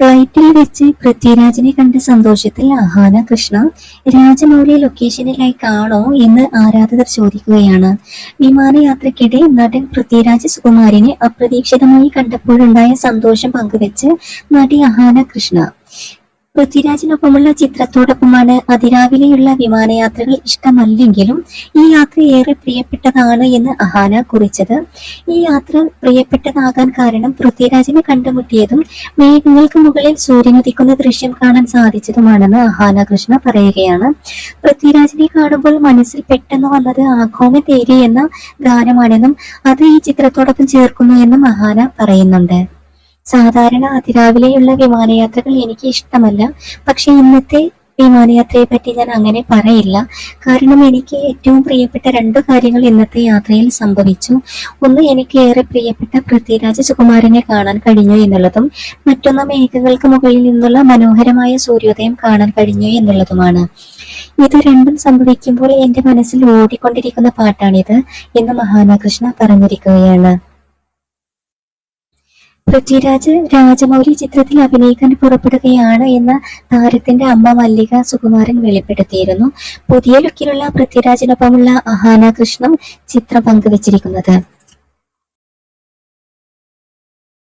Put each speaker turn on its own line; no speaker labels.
ഫ്ലൈറ്റിൽ വെച്ച് പൃഥ്വിരാജിനെ കണ്ട സന്തോഷത്തിൽ ആഹാന കൃഷ്ണ രാജമൗലി ലൊക്കേഷനിലായി കാണോ? എന്ന് ആരാധകർ ചോദിക്കുകയാണ്. വിമാനയാത്രക്കിടെ നടൻ പൃഥ്വിരാജ് സുകുമാരനെ അപ്രതീക്ഷിതമായി കണ്ടപ്പോഴുണ്ടായ സന്തോഷം പങ്കുവെച്ച് നടി അഹാന കൃഷ്ണ പൃഥ്വിരാജിനൊപ്പമുള്ള ചിത്രത്തോടൊപ്പമാണ് അതിരാവിലെയുള്ള വിമാനയാത്രകൾ ഇഷ്ടമല്ലെങ്കിലും ഈ യാത്ര ഏറെ പ്രിയപ്പെട്ടതാണ് എന്ന് അഹാന കുറിച്ചത്. ഈ യാത്ര പ്രിയപ്പെട്ടതാകാൻ കാരണം പൃഥ്വിരാജിനെ കണ്ടുമുട്ടിയതും മേഘങ്ങൾക്ക് മുകളിൽ സൂര്യനുദിക്കുന്ന ദൃശ്യം കാണാൻ സാധിച്ചതുമാണെന്ന് അഹാന കൃഷ്ണ പറയുകയാണ്. പൃഥ്വിരാജിനെ കാണുമ്പോൾ മനസ്സിൽ പെട്ടെന്ന് വന്നത് ആഘോമ തേരി എന്ന ഗാനമാണെന്നും അത് ഈ ചിത്രത്തോടൊപ്പം ചേർക്കുന്നു എന്നും അഹാന പറയുന്നുണ്ട്. സാധാരണ അതിരാവിലെയുള്ള വിമാനയാത്രകൾ എനിക്ക് ഇഷ്ടമല്ല. പക്ഷെ ഇന്നത്തെ വിമാനയാത്രയെ പറ്റി ഞാൻ അങ്ങനെ പറയില്ല. കാരണം എനിക്ക് ഏറ്റവും പ്രിയപ്പെട്ട രണ്ട് കാര്യങ്ങൾ ഇന്നത്തെ യാത്രയിൽ സംഭവിച്ചു. ഒന്ന് എനിക്ക് ഏറെ പ്രിയപ്പെട്ട പൃഥ്വിരാജ് സുകുമാരനെ കാണാൻ കഴിഞ്ഞു എന്നുള്ളതും മറ്റൊന്ന് മേഘങ്ങൾക്ക് മുകളിൽ നിന്നുള്ള മനോഹരമായ സൂര്യോദയം കാണാൻ കഴിഞ്ഞു എന്നുള്ളതുമാണ്. ഇത് രണ്ടും സംഭവിക്കുമ്പോൾ എന്റെ മനസ്സിൽ ഓടിക്കൊണ്ടിരിക്കുന്ന പാട്ടാണിത് എന്ന് മഹാനാകൃഷ്ണ പറഞ്ഞിരിക്കുകയാണ്. പൃഥ്വിരാജ് രാജമൗലി ചിത്രത്തിൽ അഭിനയിക്കാൻ പുറപ്പെടുകയാണ് എന്ന താരത്തിന്റെ അമ്മ മല്ലിക സുകുമാരൻ വെളിപ്പെടുത്തിയിരുന്നു. പുതിയ ലുക്കിലുള്ള പൃഥ്വിരാജിനൊപ്പമുള്ള അഹാന കൃഷ്ണം ചിത്രം പങ്കുവച്ചിരിക്കുന്നത്.